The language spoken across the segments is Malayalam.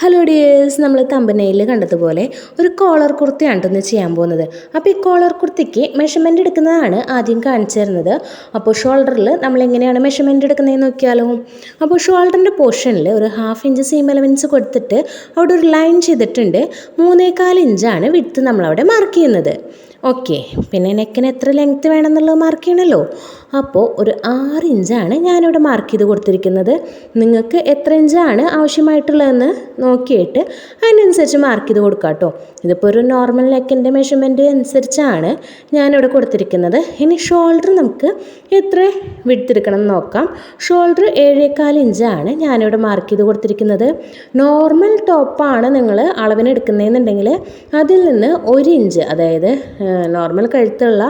ഹലോ ഡിയേഴ്സ് നമ്മൾ തമ്പനയിൽ കണ്ടതുപോലെ ഒരു കോളർ കുർത്തിയാണ് ഇന്ന് ചെയ്യാൻ പോകുന്നത്. അപ്പോൾ ഈ കോളർ കുർത്തിക്ക് മെഷർമെന്റ് എടുക്കുന്നതാണ് ആദ്യം കാണിച്ചു തരുന്നത്. അപ്പോൾ ഷോൾഡറിൽ നമ്മൾ എങ്ങനെയാണ് മെഷർമെന്റ് എടുക്കുന്നതെന്ന് നോക്കിയാലോ? അപ്പോൾ ഷോൾഡറിന്റെ പോർഷനിൽ ഒരു ഹാഫ് ഇഞ്ച് സീം എലവൻസ് കൊടുത്തിട്ട് അവിടെ ഒരു ലൈൻ ചെയ്തിട്ടുണ്ട്. മൂന്നേകാൽ ഇഞ്ചാണ് വിട്ട് നമ്മളവിടെ മാർക്ക് ചെയ്യുന്നത്. ഓക്കെ പിന്നെ നെക്കിന് എത്ര ലെങ്ത്ത് വേണമെന്നുള്ളത് മാർക്ക് ചെയ്യണമല്ലോ അപ്പോൾ ഒരു ആറ് ഇഞ്ചാണ് ഞാനിവിടെ മാർക്ക് ചെയ്ത് കൊടുത്തിരിക്കുന്നത്. നിങ്ങൾക്ക് എത്ര ഇഞ്ചാണ് ആവശ്യമായിട്ടുള്ളതെന്ന് നോക്കിയിട്ട് അതിനനുസരിച്ച് മാർക്ക് ചെയ്ത് കൊടുക്കാം കേട്ടോ. ഇതിപ്പോൾ ഒരു നോർമൽ നെക്കിന്റെ മെഷർമെന്റ് അനുസരിച്ചാണ് ഞാനിവിടെ കൊടുത്തിരിക്കുന്നത്. ഇനി ഷോൾഡർ നമുക്ക് എത്ര വിടുത്തിരിക്കണം എന്ന് നോക്കാം. ഷോൾഡർ ഏഴേക്കാൽ ഇഞ്ചാണ് ഞാനിവിടെ മാർക്ക് ചെയ്ത് കൊടുത്തിരിക്കുന്നത്. നോർമൽ ടോപ്പാണ് നിങ്ങൾ അളവിന് എടുക്കുന്നതെന്നുണ്ടെങ്കിൽ അതിൽ നിന്ന് ഒരു ഇഞ്ച് അതായത് നോർമൽ കഴുത്തുള്ള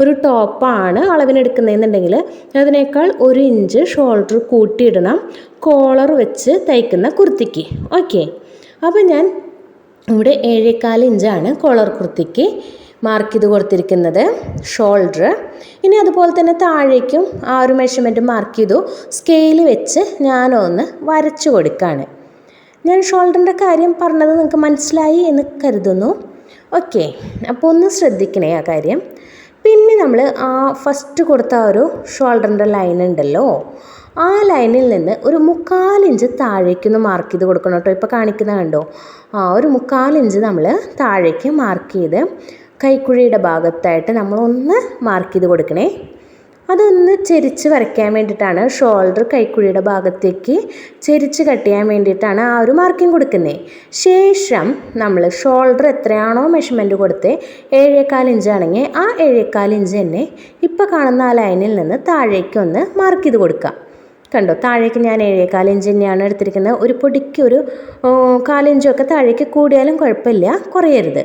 ഒരു ടോപ്പാണ് അളവിനെടുക്കുന്നതെന്നുണ്ടെങ്കിൽ അതിനേക്കാൾ ഒരു ഇഞ്ച് ഷോൾഡർ കൂട്ടിയിടണം കോളർ വെച്ച് തയ്ക്കുന്ന കുർത്തിക്ക്. ഓക്കെ. അപ്പോൾ ഞാൻ ഇവിടെ ഏഴേക്കാൽ ഇഞ്ചാണ് കോളർ കുർത്തിക്ക് മാർക്ക് ചെയ്ത് കൊടുത്തിരിക്കുന്നത് ഷോൾഡർ. ഇനി അതുപോലെ തന്നെ താഴേക്കും ആ ഒരു മെഷർമെന്റ് മാർക്ക് ചെയ്തു സ്കെയിൽ വെച്ച് ഞാനൊന്ന് വരച്ചു കൊടുക്കുകയാണ്. ഞാൻ ഷോൾഡറിന്റെ കാര്യം പറഞ്ഞത് നിങ്ങൾക്ക് മനസ്സിലായി എന്ന് കരുതുന്നു. ഓക്കെ അപ്പോൾ ഒന്ന് ശ്രദ്ധിക്കണേ ആ കാര്യം. പിന്നെ നമ്മൾ ആ ഫസ്റ്റ് കൊടുത്ത ആ ഒരു ഷോൾഡറിന്റെ ലൈൻ ഉണ്ടല്ലോ. ആ ലൈനിൽ നിന്ന് ഒരു മുക്കാലിഞ്ച് താഴേക്കൊന്ന് മാർക്ക് ചെയ്ത് കൊടുക്കണം കേട്ടോ. ഇപ്പോൾ കാണിക്കുന്ന കണ്ടോ? ആ ഒരു മുക്കാലിഞ്ച് നമ്മൾ താഴേക്ക് മാർക്ക് ചെയ്ത് കൈക്കുഴിയുടെ ഭാഗത്തായിട്ട് നമ്മളൊന്ന് മാർക്ക് ചെയ്ത് കൊടുക്കണേ. അതൊന്ന് ചെരിച്ച് വരയ്ക്കാൻ വേണ്ടിയിട്ടാണ് ഷോൾഡർ കൈക്കുഴിയുടെ ഭാഗത്തേക്ക് ചെരിച്ച് കട്ട് ചെയ്യാൻ വേണ്ടിയിട്ടാണ് ആ ഒരു മാർക്കിംഗ് കൊടുക്കുന്നത് ശേഷം നമ്മൾ ഷോൾഡർ എത്രയാണോ മെഷർമെന്റ് കൊടുത്ത് ഏഴേക്കാൽ ഇഞ്ചാണെങ്കിൽ ആ ഏഴേക്കാൽ ഇഞ്ച് തന്നെ ഇപ്പോൾ കാണുന്ന ആ ലൈനിൽ നിന്ന് താഴേക്ക് ഒന്ന് മാർക്ക് ചെയ്ത് കൊടുക്കുക. കണ്ടോ? താഴേക്ക് ഞാൻ ഏഴേകാൽ ഇഞ്ച് തന്നെയാണ് എടുത്തിരിക്കുന്നത്. ഒരു പൊടിക്ക് ഒരു കാലിഞ്ചൊക്കെ താഴേക്ക് കൂടിയാലും കുഴപ്പമില്ല. കുറയരുത്.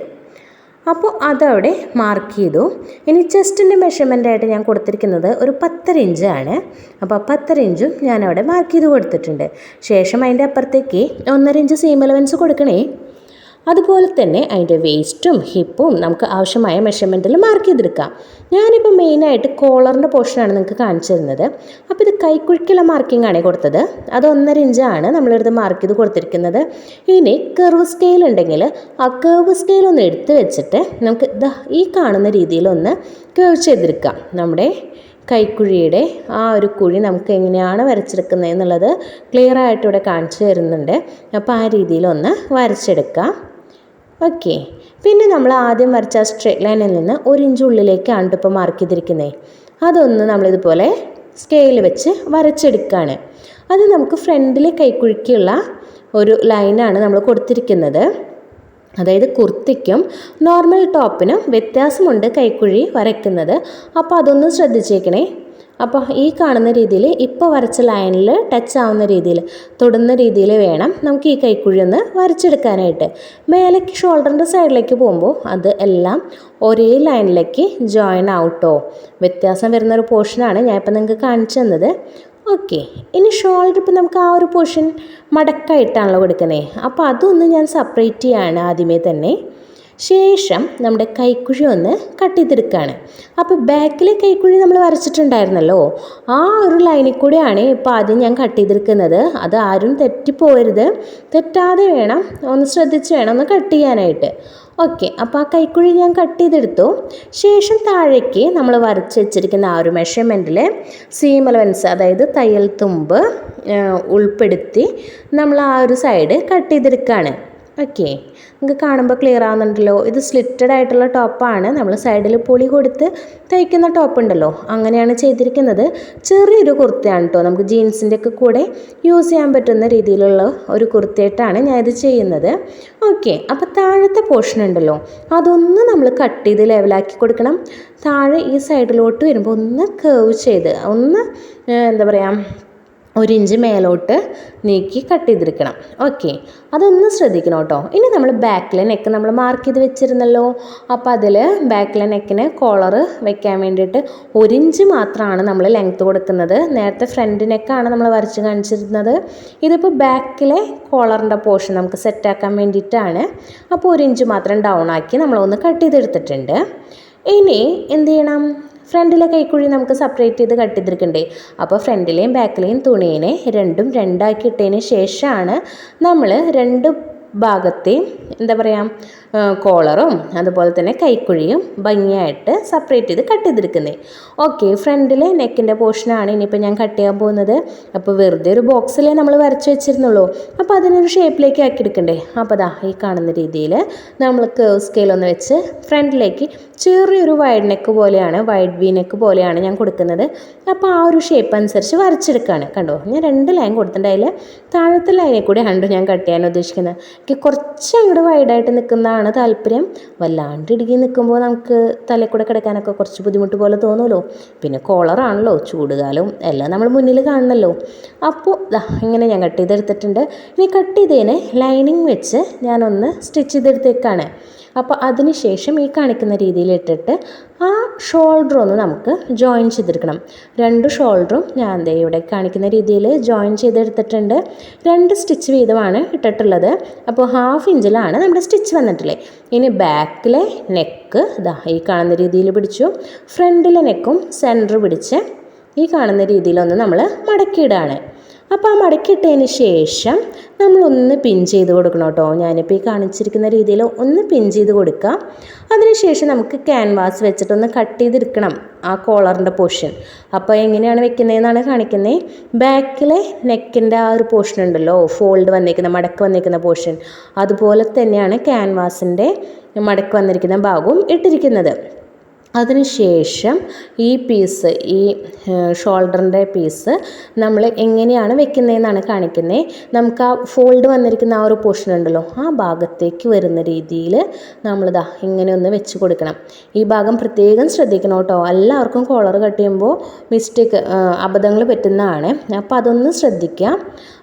അപ്പോൾ അതവിടെ മാർക്ക് ചെയ്തു. ഇനി ചെസ്റ്റിന്റെ മെഷർമെന്റായിട്ട് ഞാൻ കൊടുത്തിരിക്കുന്നത് ഒരു പത്തര ഇഞ്ചാണ് അപ്പോൾ പത്തര ഇഞ്ചും ഞാനവിടെ മാർക്ക് ചെയ്ത് കൊടുത്തിട്ടുണ്ട്. ശേഷം അതിന്റെ അപ്പുറത്തേക്ക് ഒന്നര ഇഞ്ച് സീം എലവൻസ് കൊടുക്കണേ. അതുപോലെ തന്നെ അതിന്റെ വേസ്റ്റും ഹിപ്പും നമുക്ക് ആവശ്യമായ മെഷർമെന്റിൽ മാർക്ക് ചെയ്തെടുക്കാം. ഞാനിപ്പോൾ മെയിനായിട്ട് കോളറിന്റെ പോർഷനാണ് നിങ്ങൾക്ക് കാണിച്ചു തരുന്നത്. അപ്പോൾ ഇത് കൈക്കുഴിക്കുള്ള മാർക്കിംഗ് ആണ് കൊടുത്തത്. അത് ഒന്നര ഇഞ്ചാണ് നമ്മളിത് മാർക്ക് ചെയ്ത് കൊടുത്തിരിക്കുന്നത്. ഇനി കർവ് സ്കെയിൽ ഉണ്ടെങ്കിൽ ആ കർവ് സ്കെയിൽ ഒന്ന് എടുത്ത് വെച്ചിട്ട് നമുക്ക് ഈ കാണുന്ന രീതിയിലൊന്ന് കേവ് ചെയ്തെടുക്കാം. നമ്മുടെ കൈക്കുഴിയുടെ ആ ഒരു കുഴി നമുക്ക് എങ്ങനെയാണ് വരച്ചെടുക്കുന്നത് എന്നുള്ളത് ക്ലിയർ ആയിട്ട് ഇവിടെ കാണിച്ചു തരുന്നുണ്ട്. അപ്പോൾ ആ രീതിയിലൊന്ന് വരച്ചെടുക്കാം. ഓക്കെ പിന്നെ നമ്മൾ ആദ്യം വരച്ച ആ സ്ട്രേറ്റ് ലൈനിൽ നിന്ന് ഒരു ഇഞ്ച് ഉള്ളിലേക്കാണ് ഇപ്പോൾ മാർക്ക് ചെയ്തിരിക്കുന്നത് അതൊന്ന് നമ്മളിതുപോലെ സ്കെയിൽ വെച്ച് വരച്ചെടുക്കുകയാണ് അത് നമുക്ക് ഫ്രണ്ടിൽ കൈക്കുഴിക്കുള്ള ഒരു ലൈനാണ് നമ്മൾ കൊടുത്തിരിക്കുന്നത്. അതായത് കുർത്തിക്കും നോർമൽ ടോപ്പിനും വ്യത്യാസമുണ്ട് കൈക്കുഴി വരയ്ക്കുന്നത്. അപ്പോൾ അതൊന്ന് ശ്രദ്ധിച്ചേക്കണേ. അപ്പോൾ ഈ കാണുന്ന രീതിയിൽ ഇപ്പോൾ വരച്ച ലൈനിൽ ടച്ച് ആവുന്ന രീതിയിൽ തൊടുന്ന രീതിയിൽ വേണം നമുക്ക് ഈ കൈക്കുഴി ഒന്ന് വരച്ചെടുക്കാനായിട്ട്. മേലേക്ക് ഷോൾഡറിന്റെ സൈഡിലേക്ക് പോകുമ്പോൾ അത് എല്ലാം ഒരേ ലൈനിലേക്ക് ജോയിൻ ആവട്ടോ വ്യത്യാസം വരുന്ന ഒരു പോർഷനാണ് ഇപ്പം നിങ്ങൾക്ക് കാണിച്ചു തന്നത്. ഓക്കെ ഇനി ഷോൾഡർ ഇപ്പം നമുക്ക് ആ ഒരു പോർഷൻ മടക്കായിട്ടാണല്ലോ കൊടുക്കുന്നത് അപ്പോൾ അതൊന്ന് ഞാൻ സെപ്പറേറ്റ് ചെയ്യാണ് ആദ്യമേ തന്നെ. ശേഷം നമ്മുടെ കൈക്കുഴി ഒന്ന് കട്ട് ചെയ്തെടുക്കുകയാണ്. അപ്പോൾ ബാക്കിലെ കൈക്കുഴി നമ്മൾ വരച്ചിട്ടുണ്ടായിരുന്നല്ലോ. ആ ഒരു ലൈനിൽ കൂടെയാണ് ഇപ്പോൾ ആദ്യം ഞാൻ കട്ട് ചെയ്തെടുക്കുന്നത്. അത് ആരും തെറ്റിപ്പോരുത്. തെറ്റാതെ വേണം ഒന്ന് ശ്രദ്ധിച്ച് വേണം ഒന്ന് കട്ട് ചെയ്യാനായിട്ട്. ഓക്കെ അപ്പോൾ ആ കൈക്കുഴി ഞാൻ കട്ട് ചെയ്തെടുത്തു. ശേഷം താഴേക്ക് നമ്മൾ വരച്ച് വെച്ചിരിക്കുന്ന ആ ഒരു മെഷർമെന്റിൽ സീം അലവൻസ് അതായത് തയ്യൽ തുമ്പ് ഉൾപ്പെടുത്തി നമ്മൾ ആ ഒരു സൈഡ് കട്ട് ചെയ്തെടുക്കുകയാണ്. ഓക്കെ നിങ്ങൾക്ക് കാണുമ്പോൾ ക്ലിയർ ആവുന്നുണ്ടല്ലോ. ഇത് സ്ലിറ്റഡ് ആയിട്ടുള്ള ടോപ്പാണ് നമ്മൾ സൈഡിൽ പൊളി കൊടുത്ത് തയ്ക്കുന്ന ടോപ്പ് ഉണ്ടല്ലോ. അങ്ങനെയാണ് ചെയ്തിരിക്കുന്നത്. ചെറിയൊരു കുർത്തയാണ് കേട്ടോ നമുക്ക് ജീൻസിന്റെ ഒക്കെ കൂടെ യൂസ് ചെയ്യാൻ പറ്റുന്ന രീതിയിലുള്ള ഒരു കുർത്തയായിട്ടാണ് ഞാൻ ഇത് ചെയ്യുന്നത്. ഓക്കെ അപ്പോൾ താഴത്തെ പോർഷൻ ഉണ്ടല്ലോ. അതൊന്ന് നമ്മൾ കട്ട് ചെയ്ത് ലെവലാക്കി കൊടുക്കണം. താഴെ ഈ സൈഡിലോട്ട് വരുമ്പോൾ ഒന്ന് കേവ് ചെയ്ത് ഒന്ന് എന്താ പറയുക ഒരു ഇഞ്ച് മേലോട്ട് നീക്കി കട്ട് ചെയ്തെടുക്കണം. ഓക്കെ. അതൊന്ന് ശ്രദ്ധിക്കണം കേട്ടോ. ഇനി നമ്മൾ ബാക്കിലെ നെക്ക് നമ്മൾ മാർക്ക് ചെയ്ത് വെച്ചിരുന്നല്ലോ. അപ്പോൾ അതിൽ ബാക്കിലെ നെക്കിന് കോളർ വെക്കാൻ വേണ്ടിയിട്ട് ഒരു ഇഞ്ച് മാത്രമാണ് നമ്മൾ ലെങ്ത്ത് കൊടുക്കുന്നത്. നേരത്തെ ഫ്രണ്ട് നെക്കാണ് നമ്മൾ വരച്ച് കാണിച്ചിരുന്നത്. ഇതിപ്പോൾ ബാക്കിലെ കോളറിന്റെ പോർഷൻ നമുക്ക് സെറ്റാക്കാൻ വേണ്ടിയിട്ടാണ്. അപ്പോൾ ഒരു ഇഞ്ച് മാത്രം ഡൗൺ ആക്കി നമ്മളൊന്ന് കട്ട് ചെയ്തെടുത്തിട്ടുണ്ട്. ഇനി എന്ത് ചെയ്യണം? ഫ്രണ്ടിലെ കൈക്കുഴി നമുക്ക് സെപ്പറേറ്റ് ചെയ്ത് കട്ട് ചെയ്തിരിക്കണ്ടേ? അപ്പോൾ ഫ്രണ്ടിലെയും ബാക്കിലെയും തുണീനെ രണ്ടും രണ്ടാക്കി ഇട്ടതിന് ശേഷമാണ് നമ്മൾ രണ്ട് ഭാഗത്തെയും എന്താ പറയുക കോളറും അതുപോലെ തന്നെ കൈക്കുഴിയും ഭംഗിയായിട്ട് സെപ്പറേറ്റ് ചെയ്ത് കട്ട് ചെയ്തെടുക്കുന്നത് ഓക്കെ ഫ്രണ്ടിലെ നെക്കിന്റെ പോർഷനാണ് ഇനിയിപ്പോൾ ഞാൻ കട്ട് ചെയ്യാൻ പോകുന്നത്. അപ്പോൾ വെറുതെ ഒരു ബോക്സിലേ നമ്മൾ വരച്ച് വെച്ചിരുന്നുള്ളൂ. അപ്പോൾ അതിനൊരു ഷേപ്പിലേക്ക് ആക്കി എടുക്കണ്ടേ? അപ്പോൾ ദാ ഈ കാണുന്ന രീതിയിൽ നമ്മൾ കേവ് സ്കെയിലൊന്ന് വെച്ച് ഫ്രണ്ടിലേക്ക് ചെറിയൊരു വൈഡ് നെക്ക് പോലെയാണ് വൈഡ് വി നെക്ക് പോലെയാണ് ഞാൻ കൊടുക്കുന്നത്. അപ്പോൾ ആ ഒരു ഷേപ്പ് അനുസരിച്ച് വരച്ചെടുക്കുകയാണ് കണ്ടോ? ഞാൻ രണ്ട് ലൈൻ കൊടുത്തിട്ടുണ്ട്. താഴത്തെ ലൈനിൽ കൂടി ഹണ്ട് ഞാൻ കട്ട് ചെയ്യാൻ ഉദ്ദേശിക്കുന്നത്. കുറച്ച് അങ്ങോട്ട് വൈഡായിട്ട് നിൽക്കുന്നതാണ് താല്പര്യം. വല്ലാണ്ട് ഇടുകി നിൽക്കുമ്പോൾ നമുക്ക് തലയിൽ കൂടെ കിടക്കാനൊക്കെ കുറച്ച് ബുദ്ധിമുട്ട് പോലെ തോന്നുമല്ലോ പിന്നെ കോളറാണല്ലോ ചൂടുകാലവും എല്ലാം നമ്മൾ മുന്നിൽ കാണണമല്ലോ അപ്പോൾ ഇങ്ങനെ ഞാൻ കട്ട് ചെയ്തെടുത്തിട്ടുണ്ട്. ഇനി കട്ട് ചെയ്തതിനെ ലൈനിങ് വെച്ച് ഞാനൊന്ന് സ്റ്റിച്ച് ചെയ്തെടുത്തേക്കാണ്. അപ്പോൾ അതിന് ശേഷം ഈ കാണിക്കുന്ന രീതിയിൽ ഇട്ടിട്ട് ആ ഷോൾഡർ ഒന്ന് നമുക്ക് ജോയിൻ ചെയ്തെടുക്കണം. രണ്ട് ഷോൾഡറും ഞാൻ ദേ ഇവിടെ കാണിക്കുന്ന രീതിയിൽ ജോയിൻ ചെയ്തെടുത്തിട്ടുണ്ട്. രണ്ട് സ്റ്റിച്ച് വീതമാണ് ഇട്ടിട്ടുള്ളത്. അപ്പോൾ ഹാഫ് ഇഞ്ചിലാണ് നമ്മുടെ സ്റ്റിച്ച് വന്നിട്ടുള്ളത്. ഇനി ബാക്കിലെ നെക്ക് ഇതാ ഈ കാണുന്ന രീതിയിൽ പിടിച്ചു. ഫ്രണ്ടിലെ നെക്കും സെന്റർ പിടിച്ച് ഈ കാണുന്ന രീതിയിലൊന്ന് നമ്മൾ മടക്കിയിടാണ് അപ്പോൾ ആ മടക്കിയിട്ടതിന് ശേഷം നമ്മളൊന്ന് പിൻ ചെയ്ത് കൊടുക്കണം കേട്ടോ. ഞാനിപ്പോൾ ഈ കാണിച്ചിരിക്കുന്ന രീതിയിൽ ഒന്ന് പിൻ ചെയ്ത് കൊടുക്കാം. അതിനുശേഷം നമുക്ക് ക്യാൻവാസ് വെച്ചിട്ടൊന്ന് കട്ട് ചെയ്തെടുക്കണം ആ കോളറിന്റെ പോർഷൻ അപ്പോൾ എങ്ങനെയാണ് വെക്കുന്നതെന്നാണ് കാണിക്കുന്നത് ബാക്കിലെ നെക്കിന്റെ ആ ഒരു പോർഷൻ ഉണ്ടല്ലോ ഫോൾഡ് വന്നിരിക്കുന്ന മടക്ക് വന്നിരിക്കുന്ന പോർഷൻ അതുപോലെ തന്നെയാണ് ക്യാൻവാസിന്റെ മടക്ക് വന്നിരിക്കുന്ന ഭാഗവും ഇട്ടിരിക്കുന്നത്. അതിനുശേഷം ഈ പീസ് ഈ ഷോൾഡറിന്റെ പീസ് നമ്മൾ എങ്ങനെയാണ് വെക്കുന്നതെന്നാണ് കാണിക്കുന്നത് നമുക്ക് ആ ഫോൾഡ് വന്നിരിക്കുന്ന ആ ഒരു പോർഷൻ ഉണ്ടല്ലോ ആ ഭാഗത്തേക്ക് വരുന്ന രീതിയിൽ നമ്മളിതാ ഇങ്ങനെ ഒന്ന് വെച്ച് കൊടുക്കണം. ഈ ഭാഗം പ്രത്യേകം ശ്രദ്ധിക്കണം കേട്ടോ. എല്ലാവർക്കും കോളർ കട്ട് ചെയ്യുമ്പോൾ മിസ്റ്റേക്ക് അബദ്ധങ്ങൾ പറ്റുന്നതാണ്. അപ്പോൾ അതൊന്ന് ശ്രദ്ധിക്കുക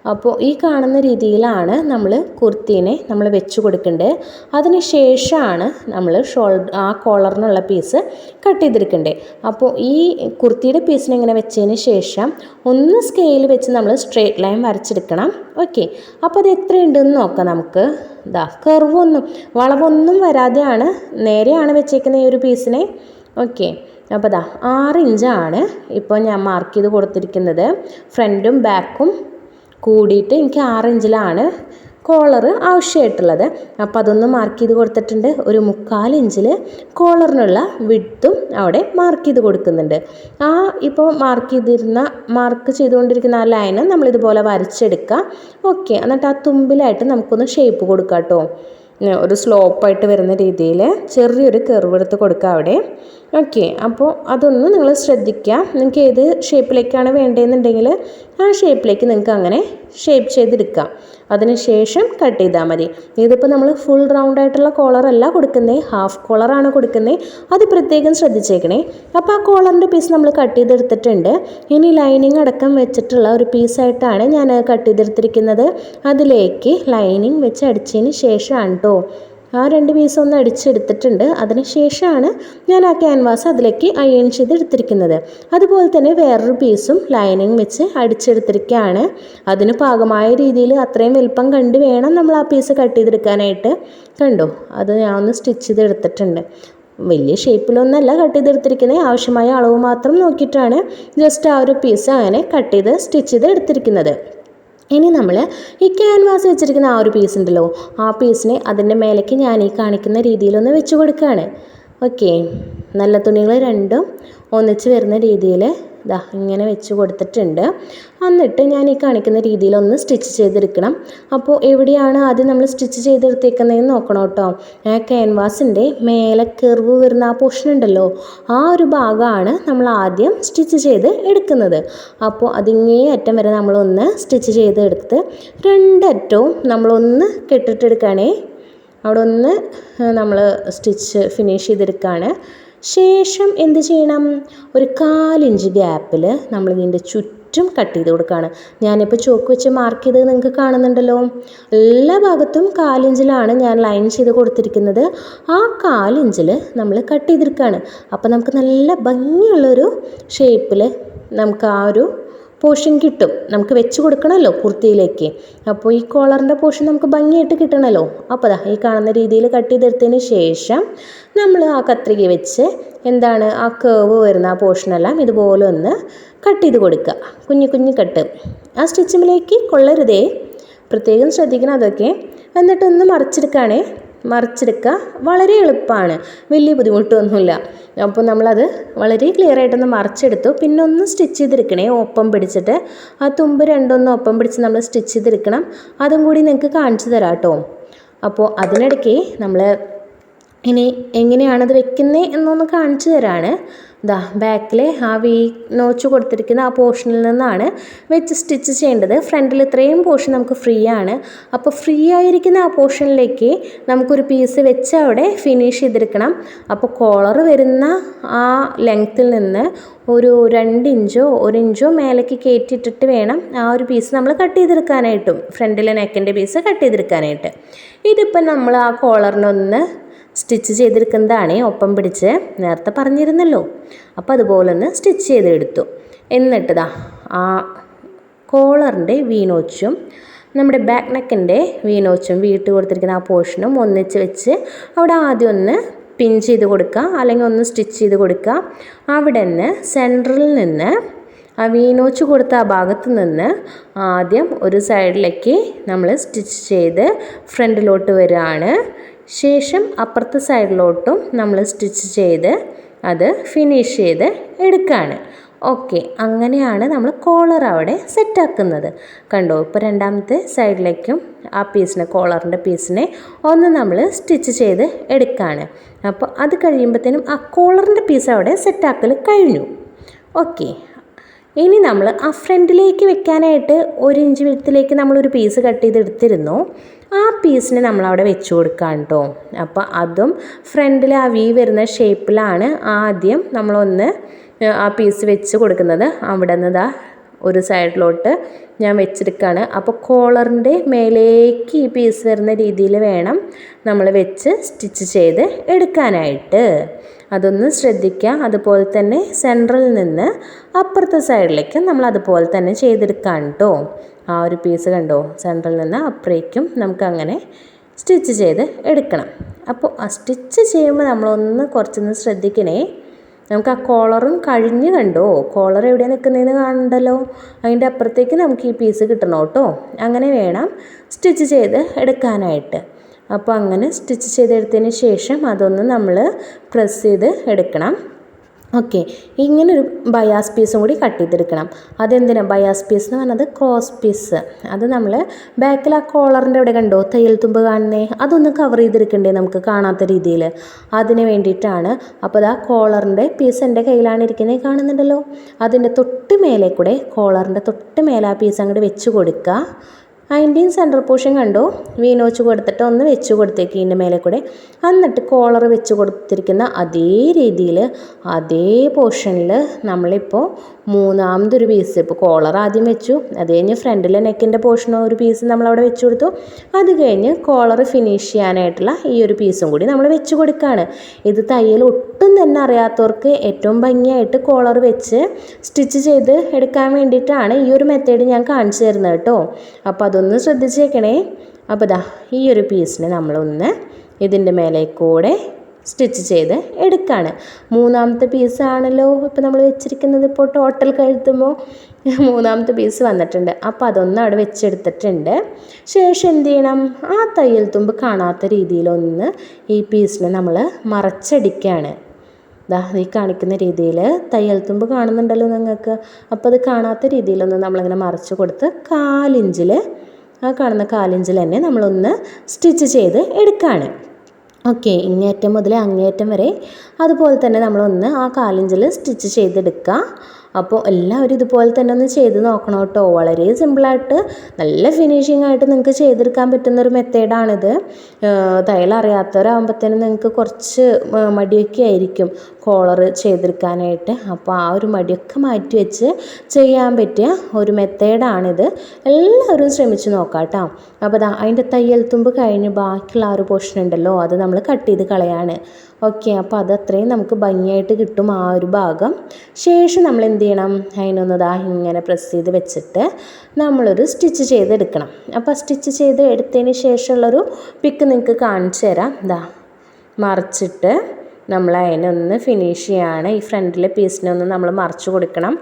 അപ്പോൾ ഈ കാണുന്ന രീതിയിലാണ് നമ്മൾ കുർത്തീനെ നമ്മൾ വെച്ച് കൊടുക്കേണ്ടത് അതിന് ശേഷമാണ് നമ്മൾ ഷോൾഡർ ആ കോളറിനുള്ള പീസ് കട്ട് ചെയ്തെടുക്കേണ്ടത് അപ്പോൾ ഈ കുർത്തിയുടെ പീസിനെ ഇങ്ങനെ വെച്ചതിന് ശേഷം ഒന്ന് സ്കെയിൽ വെച്ച് നമ്മൾ സ്ട്രേറ്റ് ലൈൻ വരച്ചെടുക്കണം. ഓക്കെ. അപ്പോൾ അത് എത്രയുണ്ടെന്ന് നോക്കാം നമുക്ക്. ഇതാ കർവൊന്നും വളവൊന്നും വരാതെയാണ് നേരെയാണ് വെച്ചേക്കുന്ന ഈ ഒരു പീസിനെ. ഓക്കെ. അപ്പോൾ ദാ ആറ് ഇഞ്ചാണ് ഇപ്പോൾ ഞാൻ മാർക്ക് ചെയ്ത് കൊടുത്തിരിക്കുന്നത്. ഫ്രണ്ടും ബാക്കും കൂടിയിട്ട് എനിക്ക് ആറിഞ്ചിലാണ് കോളർ ആവശ്യമായിട്ടുള്ളത്. അപ്പോൾ അതൊന്ന് മാർക്ക് ചെയ്ത് കൊടുത്തിട്ടുണ്ട്. ഒരു മുക്കാൽ ഇഞ്ചിൽ കോളറിനുള്ള വിഡ്ത്തും അവിടെ മാർക്ക് ചെയ്ത് കൊടുക്കുന്നുണ്ട്. ആ ഇപ്പോൾ മാർക്ക് ചെയ്തിരുന്ന മാർക്ക് ചെയ്തുകൊണ്ടിരിക്കുന്ന ആ ലൈന് നമ്മളിതുപോലെ വരച്ചെടുക്കുക ഓക്കെ എന്നിട്ട് ആ തുമ്പിലായിട്ട് നമുക്കൊന്ന് ഷേപ്പ് കൊടുക്കാം കേട്ടോ ഒരു സ്ലോപ്പായിട്ട് വരുന്ന രീതിയിൽ ചെറിയൊരു കെർവ് എടുത്ത് കൊടുക്കുക അവിടെ. ഓക്കെ അപ്പോൾ അതൊന്ന് നിങ്ങൾ ശ്രദ്ധിക്കുക നിങ്ങൾക്ക് ഏത് ഷേപ്പിലേക്കാണ് വേണ്ടതെന്നുണ്ടെങ്കിൽ ആ ഷേപ്പിലേക്ക് നിങ്ങൾക്ക് അങ്ങനെ ഷേപ്പ് ചെയ്തെടുക്കാം. അതിന് ശേഷം കട്ട് ചെയ്താൽ മതി. ഇതിപ്പോൾ നമ്മൾ ഫുൾ റൗണ്ട് ആയിട്ടുള്ള കോളറല്ല കൊടുക്കുന്നത് ഹാഫ് കോളറാണ് കൊടുക്കുന്നത് അത് പ്രത്യേകം ശ്രദ്ധിച്ചേക്കണേ. അപ്പോൾ ആ കോളറിന്റെ പീസ് നമ്മൾ കട്ട് ചെയ്തെടുത്തിട്ടുണ്ട്. ഇനി ലൈനിങ് അടക്കം വെച്ചിട്ടുള്ള ഒരു പീസായിട്ടാണ് ഞാൻ കട്ട് ചെയ്തെടുത്തിരിക്കുന്നത്. അതിലേക്ക് ലൈനിങ് വെച്ച് അടിച്ചതിന് ശേഷമാണ് കേട്ടോ ആ രണ്ട് പീസ് ഒന്ന് അടിച്ചെടുത്തിട്ടുണ്ട്. അതിന് ശേഷമാണ് ഞാൻ ആ ക്യാൻവാസ് അതിലേക്ക് അയൺ ചെയ്ത് എടുത്തിരിക്കുന്നത്. അതുപോലെ തന്നെ വേറൊരു പീസും ലൈനിങ് വെച്ച് അടിച്ചെടുത്തിരിക്കുകയാണ്. അതിന് പാകമായ രീതിയിൽ അത്രയും വലിപ്പം കണ്ട് വേണം നമ്മൾ ആ പീസ് കട്ട് ചെയ്തെടുക്കാനായിട്ട്. കണ്ടോ? അത് ഞാൻ ഒന്ന് സ്റ്റിച്ച് ചെയ്തെടുത്തിട്ടുണ്ട്. വലിയ ഷേപ്പിലൊന്നല്ല കട്ട് ചെയ്തെടുത്തിരിക്കുന്നത് ആവശ്യമായ അളവ് മാത്രം നോക്കിയിട്ടാണ് ജസ്റ്റ് ആ ഒരു പീസ് അങ്ങനെ കട്ട് ചെയ്ത് സ്റ്റിച്ച് ചെയ്ത് എടുത്തിരിക്കുന്നത്. ഇനി നമ്മൾ ഈ ക്യാൻവാസ് വെച്ചിരിക്കുന്ന ആ ഒരു പീസ് ഉണ്ടല്ലോ ആ പീസിനെ അതിന്റെ മേലേക്ക് ഞാൻ ഈ കാണിക്കുന്ന രീതിയിലൊന്ന് വെച്ച് കൊടുക്കുകയാണ്. ഓക്കെ നല്ല തുണികൾ രണ്ടും ഒന്നിച്ച് വരുന്ന രീതിയിൽ ഇതാ ഇങ്ങനെ വെച്ച് കൊടുത്തിട്ടുണ്ട്. എന്നിട്ട് ഞാൻ ഈ കാണിക്കുന്ന രീതിയിൽ ഒന്ന് സ്റ്റിച്ച് ചെയ്തെടുക്കണം. അപ്പോൾ എവിടെയാണ് ആദ്യം നമ്മൾ സ്റ്റിച്ച് ചെയ്തെടുത്തേക്കുന്നതെന്ന് നോക്കണം കേട്ടോ. ക്യാൻവാസിന്റെ മേലെ കെർവ് വരുന്ന ആ പോർഷൻ ഉണ്ടല്ലോ ആ ഒരു ഭാഗമാണ് നമ്മൾ ആദ്യം സ്റ്റിച്ച് ചെയ്ത് എടുക്കുന്നത്. അപ്പോൾ അതിങ്ങേ അറ്റം വരെ നമ്മളൊന്ന് സ്റ്റിച്ച് ചെയ്തെടുത്ത് രണ്ടറ്റവും നമ്മളൊന്ന് കെട്ടിട്ടെടുക്കുകയാണേ. അവിടെ ഒന്ന് നമ്മൾ സ്റ്റിച്ച് ഫിനിഷ് ചെയ്തെടുക്കുകയാണ്. ശേഷം എന്ത് ചെയ്യണം? ഒരു കാലിഞ്ച് ഗ്യാപ്പിൽ നമ്മൾ ഇതിന്റെ ചുറ്റും കട്ട് ചെയ്ത് കൊടുക്കുകയാണ്. ഞാനിപ്പോൾ ചോക്ക് വെച്ച് മാർക്ക് ചെയ്ത് നിങ്ങൾക്ക് കാണുന്നുണ്ടല്ലോ. എല്ലാ ഭാഗത്തും കാലിഞ്ചിലാണ് ഞാൻ ലൈൻ ചെയ്ത് കൊടുത്തിരിക്കുന്നത്. ആ കാലിഞ്ചിൽ നമ്മൾ കട്ട് ചെയ്തെടുക്കുകയാണ് അപ്പോൾ നമുക്ക് നല്ല ഭംഗിയുള്ളൊരു ഷേപ്പിൽ നമുക്ക് ആ ഒരു പോർഷൻ കിട്ടും. നമുക്ക് വെച്ച് കൊടുക്കണമല്ലോ കുർത്തിയിലേക്ക്. അപ്പോൾ ഈ കോളറിന്റെ പോർഷൻ നമുക്ക് ഭംഗിയായിട്ട് കിട്ടണമല്ലോ. അപ്പോൾ ദാ ഈ കാണുന്ന രീതിയിൽ കട്ട് ചെയ്തെടുത്തതിന് ശേഷം നമ്മൾ ആ കത്രിക വെച്ച് എന്താണ് ആ കേവ് വരുന്ന ആ പോർഷനെല്ലാം ഇതുപോലെ ഒന്ന് കട്ട് ചെയ്ത് കൊടുക്കുക. കുഞ്ഞു കുഞ്ഞു കട്ട്. ആ സ്റ്റിച്ചിമിലേക്ക് കൊള്ളരുതേ. പ്രത്യേകം ശ്രദ്ധിക്കണം അതൊക്കെ. എന്നിട്ടൊന്ന് മറിച്ചെടുക്കുകയാണേ. മറിച്ചെടുക്കുക വളരെ എളുപ്പമാണ്. വലിയ ബുദ്ധിമുട്ടൊന്നുമില്ല. അപ്പോൾ നമ്മളത് വളരെ ക്ലിയർ ആയിട്ടൊന്ന് മറിച്ചെടുത്തു. പിന്നെ ഒന്ന് സ്റ്റിച്ച് ചെയ്തെടുക്കണേ. ഒപ്പം പിടിച്ചിട്ട്. ആ തുമ്പ് രണ്ടൊന്നും ഒപ്പം പിടിച്ച് നമ്മൾ സ്റ്റിച്ച് ചെയ്തെടുക്കണം. അതും കൂടി നിങ്ങൾക്ക് കാണിച്ചു തരാം കേട്ടോ. അപ്പോൾ അതിനിടയ്ക്ക് നമ്മൾ ഇനി എങ്ങനെയാണത് വെക്കുന്നത് എന്നൊന്ന് കാണിച്ചു തരാണ്. ദാ ബാക്കിലെ ആ വി നോച്ച് കൊടുത്തിരിക്കുന്ന ആ പോർഷനിൽ നിന്നാണ് വെച്ച് സ്റ്റിച്ച് ചെയ്യേണ്ടത്. ഫ്രണ്ടിൽ ഇത്രയും പോർഷൻ നമുക്ക് ഫ്രീ ആണ് അപ്പോൾ ഫ്രീ ആയിരിക്കുന്ന ആ പോർഷനിലേക്ക് നമുക്കൊരു പീസ് വെച്ച് അവിടെ ഫിനിഷ് ചെയ്തിരിക്കണം അപ്പോൾ കോളർ വരുന്ന ആ ലെങ്ത്തിൽ നിന്ന് ഒരു രണ്ട് ഇഞ്ചോ ഇഞ്ചോ മേലേക്ക് കയറ്റിയിട്ടിട്ട് വേണം ആ ഒരു പീസ് നമ്മൾ കട്ട് ചെയ്തെടുക്കാനായിട്ടും. ഫ്രണ്ടിലെ നെക്കിന്റെ പീസ് കട്ട് ചെയ്തെടുക്കാനായിട്ട്. ഇതിപ്പം നമ്മൾ ആ കോളറിനൊന്ന് സ്റ്റിച്ച് ചെയ്തെടുക്കുന്നതാണ് ഒപ്പം പിടിച്ച് നേരത്തെ പറഞ്ഞിരുന്നല്ലോ. അപ്പോൾ അതുപോലെ ഒന്ന് സ്റ്റിച്ച് ചെയ്തെടുത്തു. എന്നിട്ടതാ ആ കോളറിന്റെ വീനോച്ചും നമ്മുടെ ബാക്ക് നെക്കിന്റെ വീനോച്ചും വീട്ട് കൊടുത്തിരിക്കുന്ന ആ പോർഷനും ഒന്നിച്ച് വെച്ച് അവിടെ ആദ്യം ഒന്ന് പിൻ ചെയ്ത് കൊടുക്കുക അല്ലെങ്കിൽ ഒന്ന് സ്റ്റിച്ച് ചെയ്ത് കൊടുക്കുക. അവിടെ നിന്ന് സെന്ററിൽ നിന്ന് ആ വീനോച്ച് കൊടുത്ത ആ ഭാഗത്ത് നിന്ന് ആദ്യം ഒരു സൈഡിലേക്ക് നമ്മൾ സ്റ്റിച്ച് ചെയ്ത് ഫ്രണ്ടിലോട്ട് വരികയാണ്. ശേഷം അപ്പുറത്തെ സൈഡിലോട്ടും നമ്മൾ സ്റ്റിച്ച് ചെയ്ത് അത് ഫിനിഷ് ചെയ്ത് എടുക്കുകയാണ് ഓക്കെ അങ്ങനെയാണ് നമ്മൾ കോളർ അവിടെ സെറ്റാക്കുന്നത് കണ്ടോ ഇപ്പോൾ രണ്ടാമത്തെ സൈഡിലേക്കും ആ പീസിനെ കോളറിന്റെ പീസിനെ ഒന്ന് നമ്മൾ സ്റ്റിച്ച് ചെയ്ത് എടുക്കുകയാണ് അപ്പോൾ അത് കഴിയുമ്പോഴത്തേനും ആ കോളറിന്റെ പീസ് അവിടെ സെറ്റാക്കൽ കഴിഞ്ഞു. ഓക്കെ ഇനി നമ്മൾ ആ ഫ്രണ്ടിലേക്ക് വെക്കാനായിട്ട് ഒരു ഇഞ്ച് വിടത്തിലേക്ക് നമ്മളൊരു പീസ് കട്ട് ചെയ്ത് എടുത്തിരുന്നു ആ പീസിനെ നമ്മളവിടെ വെച്ച് കൊടുക്കാം കേട്ടോ. അപ്പോൾ അതും ഫ്രണ്ടിൽ ആ വി വരുന്ന ഷേപ്പിലാണ് ആദ്യം നമ്മളൊന്ന് ആ പീസ് വെച്ച് കൊടുക്കുന്നത്. അവിടെ നിന്ന് ഒരു സൈഡിലോട്ട് ഞാൻ വെച്ചെടുക്കുകയാണ് അപ്പോൾ കോളറിന്റെ മേലേക്ക് ഈ പീസ് വരുന്ന രീതിയിൽ വേണം നമ്മൾ വെച്ച് സ്റ്റിച്ച് ചെയ്ത് എടുക്കാനായിട്ട്. അതൊന്ന് ശ്രദ്ധിക്കുക. അതുപോലെ തന്നെ സെൻട്രലിൽ നിന്ന് അപ്പുറത്തെ സൈഡിലേക്ക് നമ്മൾ അതുപോലെ തന്നെ ചെയ്തെടുക്കാൻ കേട്ടോ ആ ഒരു പീസ് കണ്ടോ? സെൻട്രലിൽ നിന്ന് അപ്പുറേക്കും നമുക്കങ്ങനെ സ്റ്റിച്ച് ചെയ്ത് എടുക്കണം. അപ്പോൾ ആ സ്റ്റിച്ച് ചെയ്യുമ്പോൾ നമ്മളൊന്ന് കുറച്ചൊന്ന് ശ്രദ്ധിക്കണേ. നമുക്ക് ആ കോളറും കഴിഞ്ഞ് കണ്ടോ? കോളർ എവിടെയാണ് നിൽക്കുന്നതെന്ന് കാണണ്ടല്ലോ? അതിന്റെ അപ്പുറത്തേക്ക് നമുക്ക് ഈ പീസ് കിട്ടണം കേട്ടോ അങ്ങനെ വേണം സ്റ്റിച്ച് ചെയ്ത് എടുക്കാനായിട്ട്. അപ്പോൾ അങ്ങനെ സ്റ്റിച്ച് ചെയ്തെടുത്തതിന് ശേഷം അതൊന്ന് നമ്മൾ പ്രസ് ചെയ്ത് എടുക്കണം. ഓക്കെ ഇങ്ങനൊരു ബയാസ് പീസും കൂടി കട്ട് ചെയ്തെടുക്കണം. അതെന്തിനാണ് ബയാസ് പീസ് എന്ന് പറഞ്ഞത് ക്രോസ് പീസ് അത് നമ്മൾ ബാക്കിൽ ആ കോളറിന്റെ അവിടെ കണ്ടോ? തയ്യൽ തുമ്പ് കാണുന്നേ? അതൊന്ന് കവർ ചെയ്തെടുക്കണ്ടേ നമുക്ക് കാണാത്ത രീതിയിൽ അതിന് വേണ്ടിയിട്ടാണ്. അപ്പോൾ ആ കോളറിന്റെ പീസ് എന്റെ കയ്യിലാണ് ഇരിക്കുന്നത് കാണുന്നുണ്ടല്ലോ. അതിന്റെ തൊട്ട് മേലെ കൂടെ കോളറിന്റെ തൊട്ട് മേലെ ആ പീസ് അങ്ങോട്ട് വെച്ച് കൊടുക്കുക അതിന്റെയും സെന്റർ പോർഷൻ കണ്ടോ? വീനോച്ച് കൊടുത്തിട്ട് ഒന്ന് വെച്ച് കൊടുത്തേക്ക് ഇതിന്റെ മേലെ കൂടെ. എന്നിട്ട് കോളർ വെച്ച് കൊടുത്തിരിക്കുന്ന അതേ രീതിയിൽ അതേ പോർഷനിൽ നമ്മളിപ്പോൾ മൂന്നാമതൊരു പീസ് ഇപ്പോൾ കോളർ ആദ്യം വെച്ചു. അത് കഴിഞ്ഞ് ഫ്രണ്ടിലെ നെക്കിന്റെ പോർഷനോ ഒരു പീസ് നമ്മളവിടെ വെച്ച് കൊടുത്തു. അത് കഴിഞ്ഞ് കോളർ ഫിനിഷ് ചെയ്യാനായിട്ടുള്ള ഈ ഒരു പീസും കൂടി നമ്മൾ വെച്ച് കൊടുക്കുകയാണ് ഇത് തയ്യൽ ഒട്ടും തന്നെ അറിയാത്തവർക്ക് ഏറ്റവും ഭംഗിയായിട്ട് കോളർ വെച്ച് സ്റ്റിച്ച് ചെയ്ത് എടുക്കാൻ വേണ്ടിയിട്ടാണ് ഈ ഒരു മെത്തേഡ് ഞാൻ കാണിച്ചു തരുന്നത് കേട്ടോ. അപ്പോൾ അതൊന്ന് ശ്രദ്ധിച്ചേക്കണേ അപ്പോൾ ദാ ഈ ഒരു പീസിന് നമ്മളൊന്ന് ഇതിന്റെ മേലെ കൂടെ സ്റ്റിച്ച് ചെയ്ത് എടുക്കുകയാണ് മൂന്നാമത്തെ പീസാണല്ലോ ഇപ്പോൾ നമ്മൾ വെച്ചിരിക്കുന്നത്. ഇപ്പോൾ ടോട്ടൽ കഴുത്തുമ്പോൾ മൂന്നാമത്തെ പീസ് വന്നിട്ടുണ്ട്. അപ്പോൾ അതൊന്ന് അവിടെ വെച്ചെടുത്തിട്ടുണ്ട്. ശേഷം എന്ത് ചെയ്യണം? ആ തയ്യൽ തുമ്പ് കാണാത്ത രീതിയിലൊന്ന് ഈ പീസിനെ നമ്മൾ മറച്ചടിക്കുകയാണ് ദാ ഈ കാണിക്കുന്ന രീതിയിൽ തയ്യൽ തുമ്പ് കാണുന്നുണ്ടല്ലോ നിങ്ങൾക്ക്. അപ്പോൾ അത് കാണാത്ത രീതിയിലൊന്ന് നമ്മളിങ്ങനെ മറച്ച് കൊടുത്ത് കാലിഞ്ചിൽ ആ കാണുന്ന കാലിഞ്ചിൽ തന്നെ നമ്മളൊന്ന് സ്റ്റിച്ച് ചെയ്ത് എടുക്കുകയാണ് ഓക്കെ ഇങ്ങേറ്റം മുതൽ അങ്ങേറ്റം വരെ അതുപോലെ തന്നെ നമ്മളൊന്ന് ആ കാലിഞ്ചിൽ സ്റ്റിച്ച് ചെയ്തെടുക്കുക അപ്പോൾ എല്ലാവരും ഇതുപോലെ തന്നെ ഒന്ന് ചെയ്ത് നോക്കണം കേട്ടോ. വളരെ സിമ്പിളായിട്ട് നല്ല ഫിനിഷിംഗ് ആയിട്ട് നിങ്ങൾക്ക് ചെയ്തെടുക്കാൻ പറ്റുന്ന ഒരു മെത്തേഡാണിത് തയ്യൽ അറിയാത്തവരാകുമ്പോഴത്തേനും നിങ്ങൾക്ക് കുറച്ച് മടിയൊക്കെ ആയിരിക്കും കോളർ ചെയ്തെടുക്കാനായിട്ട്. അപ്പോൾ ആ ഒരു മടിയൊക്കെ മാറ്റി വെച്ച് ചെയ്യാൻ പറ്റിയ ഒരു മെത്തേഡാണിത് എല്ലാവരും ശ്രമിച്ച് നോക്കാം കേട്ടോ. അപ്പോൾ അതിന്റെ തയ്യൽ തുമ്പ് കഴിഞ്ഞ് ബാക്കിയുള്ള ആ ഒരു പോർഷൻ ഉണ്ടല്ലോ അത് നമ്മൾ കട്ട് ചെയ്ത് കളയാണ്. ഓക്കെ അപ്പോൾ അത് അത്രയും നമുക്ക് ഭംഗിയായിട്ട് കിട്ടും ആ ഒരു ഭാഗം. ശേഷം നമ്മൾ എന്ത് ചെയ്യണം? അതിനൊന്ന് ദാ ഇങ്ങനെ പ്രസ് ചെയ്ത് വെച്ചിട്ട് നമ്മളൊരു സ്റ്റിച്ച് ചെയ്തെടുക്കണം. അപ്പോൾ സ്റ്റിച്ച് ചെയ്ത് എടുത്തതിന് ശേഷമുള്ളൊരു പിക്ക് നിങ്ങൾക്ക് കാണിച്ചു തരാം ദാ മറിച്ചിട്ട് നമ്മൾ അതിനൊന്ന് ഫിനിഷ് ചെയ്യാണ്. ഈ ഫ്രണ്ടിലെ പീസിനെ ഒന്ന് നമ്മൾ മറിച്ച് കൊടുക്കണം.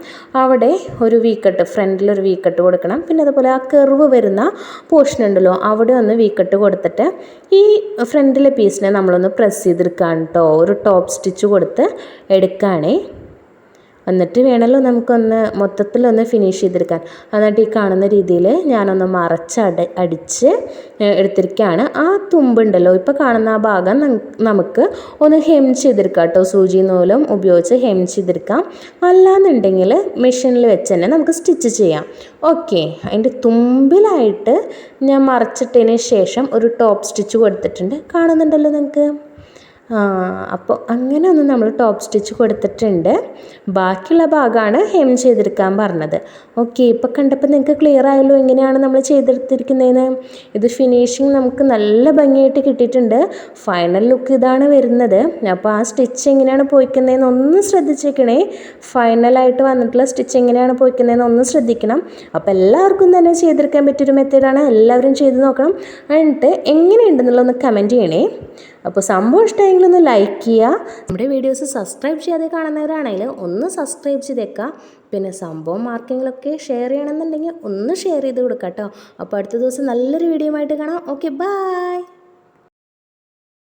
അവിടെ ഒരു വീക്കട്ട് ഫ്രണ്ടിലൊരു വീക്കട്ട് കൊടുക്കണം. പിന്നെ അതുപോലെ ആ കെർവ് വരുന്ന പോർഷൻ ഉണ്ടല്ലോ അവിടെ ഒന്ന് വീക്കട്ട് കൊടുത്തിട്ട് ഈ ഫ്രണ്ടിലെ പീസിനെ നമ്മളൊന്ന് പ്രസ് ചെയ്തെടുക്കുകയാണ് കേട്ടോ ഒരു ടോപ്പ് സ്റ്റിച്ച് കൊടുത്ത് എടുക്കുകയാണേ എന്നിട്ട് വേണമല്ലോ നമുക്കൊന്ന് മൊത്തത്തിലൊന്ന് ഫിനിഷ് ചെയ്തെടുക്കാൻ. എന്നിട്ട് ഈ കാണുന്ന രീതിയിൽ ഞാനൊന്ന് മറച്ച് അട അടിച്ച് എടുത്തിരിക്കുകയാണ് ആ തുമ്പുണ്ടല്ലോ ഇപ്പോൾ കാണുന്ന ആ ഭാഗം നമുക്ക് ഒന്ന് ഹെം ചെയ്തെടുക്കാം കേട്ടോ. സൂചി നൂലും ഉപയോഗിച്ച് ഹെം ചെയ്തെടുക്കാം. അല്ലാന്നുണ്ടെങ്കിൽ മെഷീനിൽ വെച്ച് തന്നെ നമുക്ക് സ്റ്റിച്ച് ചെയ്യാം. ഓക്കെ അതിന്റെ തുമ്പിലായിട്ട് ഞാൻ മറച്ചിട്ടതിന് ശേഷം ഒരു ടോപ്പ് സ്റ്റിച്ച് കൊടുത്തിട്ടുണ്ട്. കാണുന്നുണ്ടല്ലോ നിങ്ങൾക്ക് അപ്പോൾ അങ്ങനെ ഒന്ന് നമ്മൾ ടോപ്പ് സ്റ്റിച്ച് കൊടുത്തിട്ടുണ്ട്. ബാക്കിയുള്ള ഭാഗമാണ് ഹെം ചെയ്തെടുക്കാൻ പറഞ്ഞത്. ഓക്കെ ഇപ്പോൾ കണ്ടപ്പോൾ നിങ്ങൾക്ക് ക്ലിയർ ആയല്ലോ എങ്ങനെയാണ് നമ്മൾ ചെയ്തെടുത്തിരിക്കുന്നതെന്ന് ഇത് ഫിനിഷിങ് നമുക്ക് നല്ല ഭംഗിയായിട്ട് കിട്ടിയിട്ടുണ്ട്. ഫൈനൽ ലുക്ക് ഇതാണ് വരുന്നത്. അപ്പോൾ ആ സ്റ്റിച്ച് എങ്ങനെയാണ് പോയിക്കുന്നതെന്ന് ഒന്ന് ശ്രദ്ധിച്ചേക്കണേ. ഫൈനലായിട്ട് വന്നിട്ടുള്ള സ്റ്റിച്ച് എങ്ങനെയാണ് പോയിക്കുന്നതെന്ന് ഒന്ന് ശ്രദ്ധിക്കണം. അപ്പോൾ എല്ലാവർക്കും തന്നെ ചെയ്തെടുക്കാൻ പറ്റിയൊരു മെത്തേഡാണ് എല്ലാവരും ചെയ്ത് നോക്കണം. എന്നിട്ട് എങ്ങനെയുണ്ടെന്നുള്ളതൊന്ന് കമന്റ് ചെയ്യണേ. അപ്പോൾ സംഭവം ഇഷ്ടമെങ്കിൽ ഒന്ന് ലൈക്ക് ചെയ്യുക. നമ്മുടെ വീഡിയോസ് സബ്സ്ക്രൈബ് ചെയ്യാതെ കാണുന്നവരാണെങ്കിൽ ഒന്ന് സബ്സ്ക്രൈബ് ചെയ്തേക്കുക. പിന്നെ സംഭവം മാർക്കിങ്ങിലൊക്കെ ഷെയർ ചെയ്യണമെന്നുണ്ടെങ്കിൽ ഒന്ന് ഷെയർ ചെയ്ത് കൊടുക്കാം കേട്ടോ. അപ്പോൾ അടുത്ത ദിവസം നല്ലൊരു വീഡിയോ ആയിട്ട് കാണാം. Okay bye